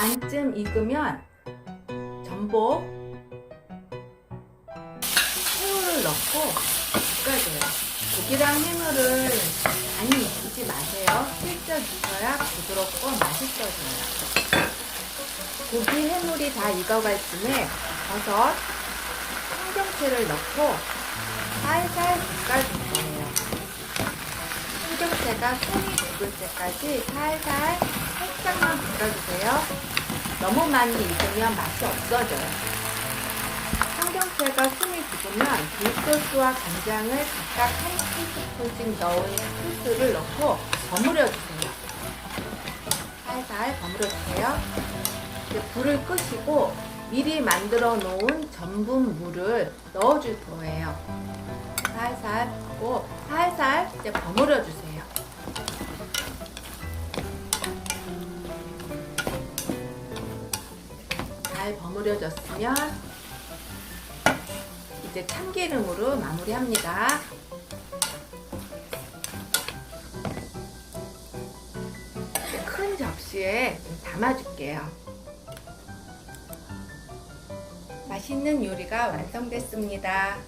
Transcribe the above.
반쯤 익으면 전복, 새우를 넣고 볶아줘요. 고기랑 해물을 많이 익히지 마세요. 슬쩍 익혀야 부드럽고 맛있어져요. 고기, 해물이 다 익어갈 쯤에 버섯, 청경채를 넣고 살살 볶아줄 거예요. 청경채가 손이 죽을 때까지 살살 살짝만 볶아주세요. 너무 많이 익으면 맛이 없어져요. 청경채가 숨이 죽으면 굴소스와 간장을 각각 한 티스푼씩 넣은 소스를 넣고 버무려주세요. 살살 버무려주세요. 불을 끄시고 미리 만들어 놓은 전분 물을 넣어줄 거예요. 살살 하고 살살 이제 버무려 주세요. 잘 버무려졌으면 이제 참기름으로 마무리합니다. 큰 접시에 좀 담아줄게요. 맛있는 요리가 완성됐습니다.